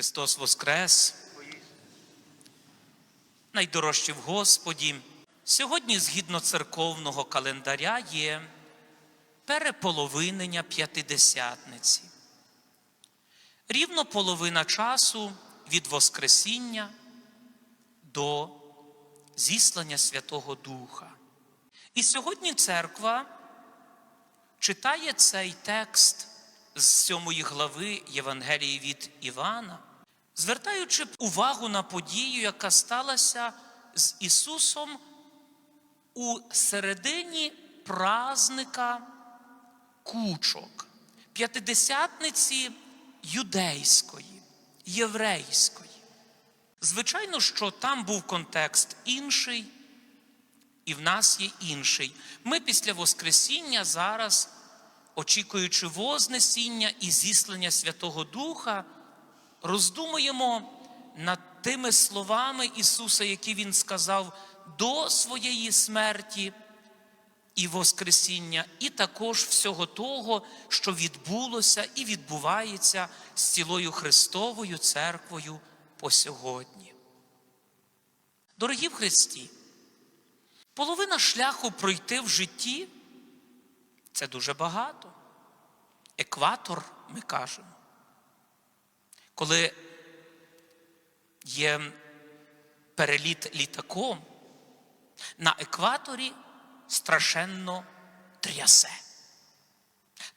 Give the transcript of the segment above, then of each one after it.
Христос Воскрес! Найдорожчі в Господі. Сьогодні, згідно церковного календаря, є переполовинення п'ятидесятниці. Рівно половина часу від Воскресіння до зіслання Святого Духа. І сьогодні церква читає цей текст з сьомої глави Євангелії від Івана, звертаючи увагу на подію, яка сталася з Ісусом у середині празника кучок, п'ятидесятниці юдейської, єврейської. Звичайно, що там був контекст інший, і в нас є інший. Ми після Воскресіння зараз, очікуючи Вознесіння і зіслання Святого Духа, роздумуємо над тими словами Ісуса, які Він сказав до своєї смерті і Воскресіння, і також всього того, що відбулося і відбувається з цілою Христовою церквою по сьогодні. Дорогі в Христі, половина шляху пройти в житті це дуже багато. Екватор, ми кажемо. Коли є переліт літаком, на екваторі страшенно трясе.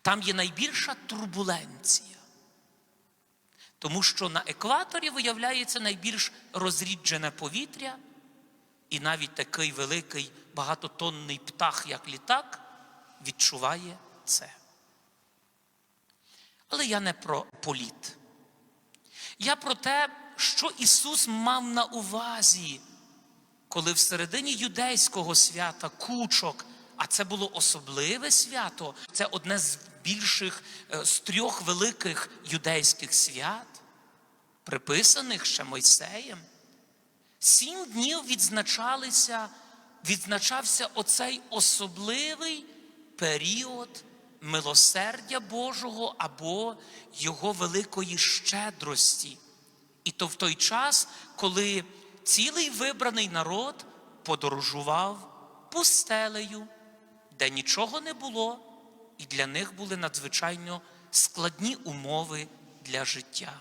Там є найбільша турбуленція. Тому що на екваторі виявляється найбільш розріджене повітря, і навіть такий великий багатотонний птах, як літак, відчуває це. Але я не про політ. Я про те, що Ісус мав на увазі, коли всередині юдейського свята кучок, а це було особливе свято, це одне з більших е, з трьох великих юдейських свят, приписаних ще Мойсеєм. Сім днів відзначалися, відзначався оцей особливий період милосердя Божого або Його великої щедрості. І то в той час, коли цілий вибраний народ подорожував пустелею, де нічого не було, і для них були надзвичайно складні умови для життя.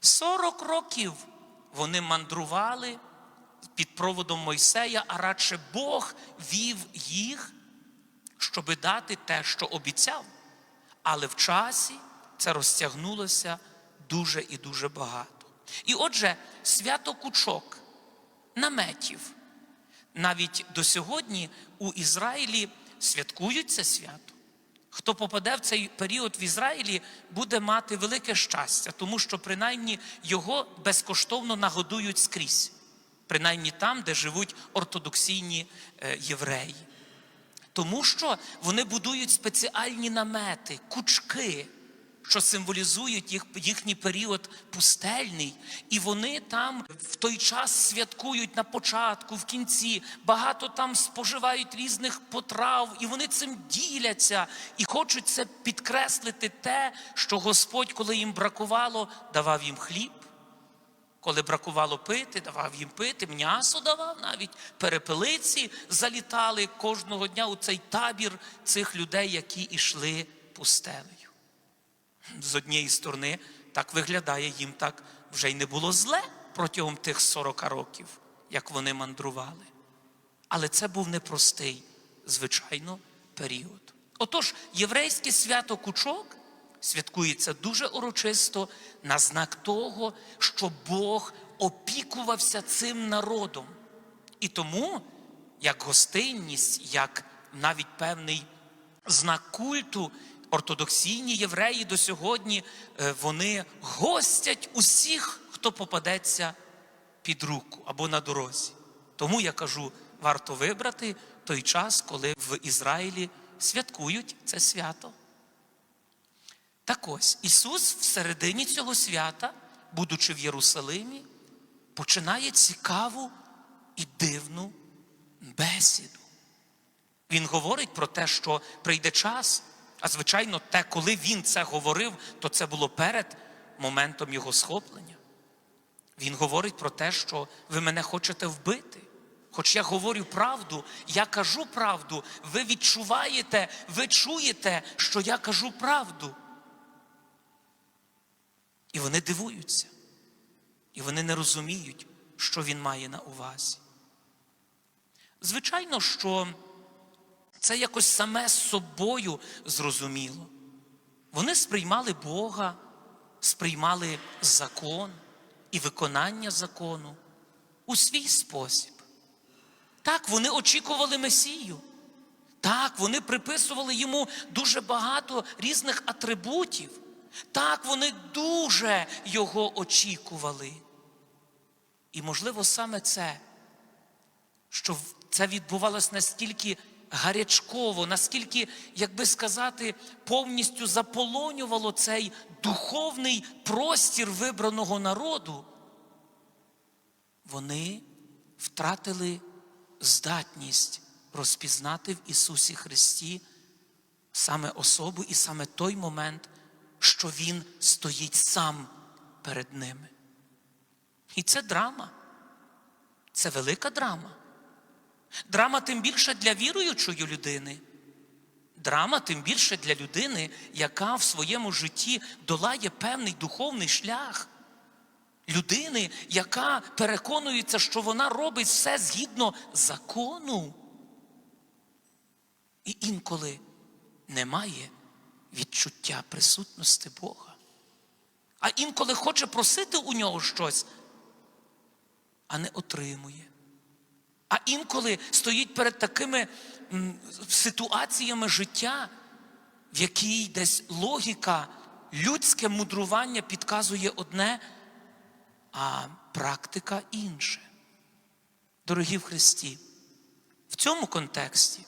Сорок років вони мандрували під проводом Мойсея, а радше Бог вів їх, щоби дати те, що обіцяв. Але в часі це розтягнулося дуже і дуже багато. І отже, свято кучок, наметів. Навіть до сьогодні у Ізраїлі святкують це свято. Хто попаде в цей період в Ізраїлі, буде мати велике щастя, тому що принаймні його безкоштовно нагодують скрізь, принаймні там, де живуть ортодоксійні е, євреї. Тому що вони будують спеціальні намети, кучки, що символізують їх, їхній період пустельний, і вони там в той час святкують на початку, в кінці, багато там споживають різних потрав, і вони цим діляться. І хочуть це підкреслити те, що Господь, коли їм бракувало, давав їм хліб. Коли бракувало пити, давав їм пити, м'ясо давав навіть перепелиці залітали кожного дня у цей табір цих людей, які йшли пустелею. З однієї сторони, так виглядає, їм так вже й не було зле протягом тих 40 років, як вони мандрували. Але це був непростий, звичайно, період. Отож, єврейське свято кучок святкується дуже урочисто на знак того, що Бог опікувався цим народом. І тому, як гостинність, як навіть певний знак культу, ортодоксійні євреї до сьогодні е, вони гостять усіх, хто попадеться під руку або на дорозі. Тому я кажу, варто вибрати той час, коли в Ізраїлі святкують це свято. Так ось Ісус всередині цього свята, будучи в Єрусалимі, починає цікаву і дивну бесіду. Він говорить про те, що прийде час, а звичайно, те, коли він це говорив, то це було перед моментом його схоплення. Він говорить про те, що ви мене хочете вбити. Хоч я говорю правду, я кажу правду, ви відчуваєте, ви чуєте, що я кажу правду. І вони дивуються. І вони не розуміють, що він має на увазі. Звичайно, що це якось саме з собою зрозуміло. Вони сприймали Бога, сприймали закон і виконання закону у свій спосіб. Так, вони очікували Месію. Так, вони приписували йому дуже багато різних атрибутів. Так, вони дуже його очікували. І, можливо, саме це, що це відбувалось настільки гарячково, наскільки, як би сказати, повністю заполонювало цей духовний простір вибраного народу, вони втратили здатність розпізнати в Ісусі Христі саме особу і саме той момент, що Він стоїть сам перед ними. І це драма. Це велика драма. Драма тим більше для віруючої людини. Драма тим більше для людини, яка в своєму житті долає певний духовний шлях. Людини, яка переконується, що вона робить все згідно закону. І інколи немає відчуття присутності Бога. А інколи хоче просити у нього щось, а не отримує. А інколи стоїть перед такими ситуаціями життя, в якій десь логіка, людське мудрування підказує одне, а практика інше. Дорогі в Христі, в цьому контексті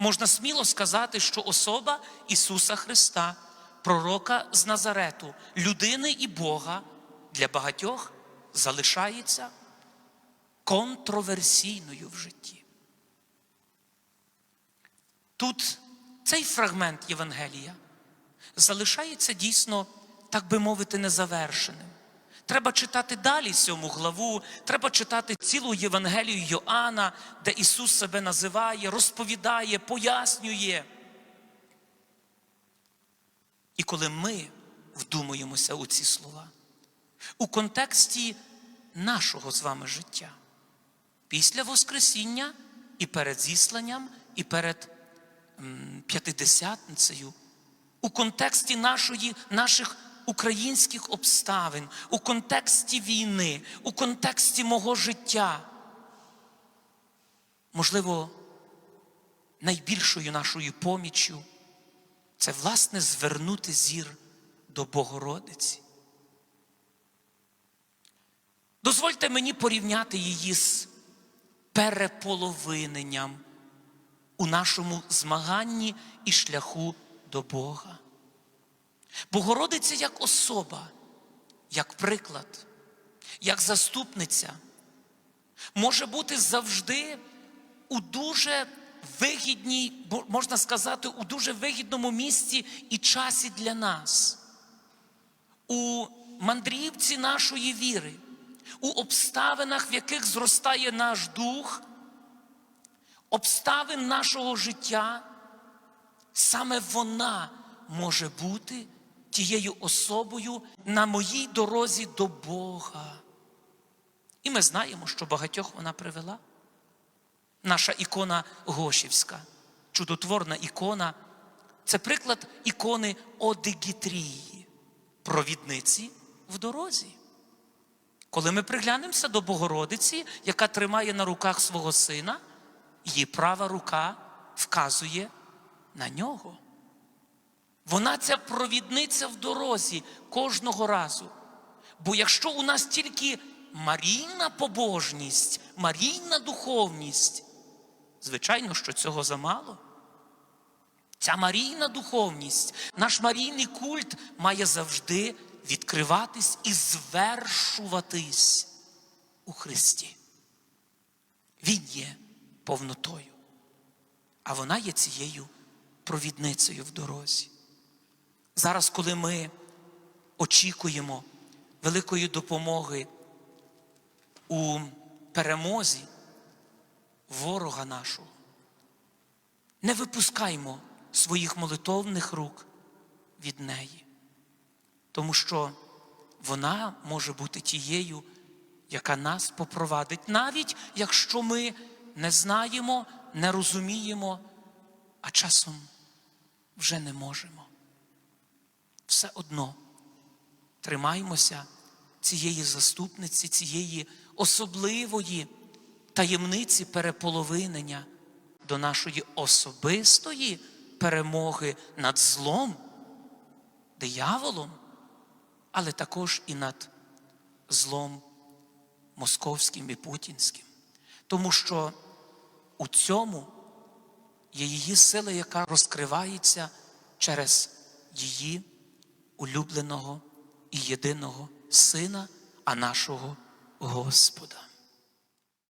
можна сміло сказати, що особа Ісуса Христа, пророка з Назарету, людини і Бога для багатьох залишається контроверсійною в житті. Тут цей фрагмент Євангелія залишається дійсно, так би мовити, незавершеним. Треба читати далі сьому главу, треба читати цілу Євангелію Йоанна, де Ісус себе називає, розповідає, пояснює. І коли ми вдумуємося у ці слова, у контексті нашого з вами життя, після Воскресіння і перед зісланням, і перед п'ятидесятницею, у контексті нашої, наших українських обставин, у контексті війни, у контексті мого життя. Можливо, найбільшою нашою поміччю це власне звернути зір до Богородиці. Дозвольте мені порівняти її з переполовиненням у нашому змаганні і шляху до Бога. Богородиця як особа, як приклад, як заступниця, може бути завжди у дуже вигідній, можна сказати, у дуже вигідному місці і часі для нас, у мандрівці нашої віри, у обставинах, в яких зростає наш дух, обставин нашого життя, саме вона може бути тією особою на моїй дорозі до Бога. І ми знаємо, що багатьох вона привела. Наша ікона Гошівська, чудотворна ікона, це приклад ікони Одигітрії, провідниці в дорозі. Коли ми приглянемося до Богородиці, яка тримає на руках свого сина, її права рука вказує на нього. Вона ця провідниця в дорозі кожного разу. Бо якщо у нас тільки марійна побожність, марійна духовність, звичайно, що цього замало. Ця марійна духовність, наш марійний культ має завжди відкриватись і звершуватись у Христі. Він є повнотою, а вона є цією провідницею в дорозі. Зараз, коли ми очікуємо великої допомоги у перемозі ворога нашого. Не випускаймо своїх молитовних рук від неї, тому що вона може бути тією, яка нас попровадить, навіть якщо ми не знаємо, не розуміємо, а часом вже не можемо. Все одно тримаймося цієї заступниці, цієї особливої таємниці переполовинення до нашої особистої перемоги над злом, дияволом, але також і над злом московським і путінським. Тому що у цьому є її сила, яка розкривається через її улюбленого і єдиного Сина, а нашого Господа.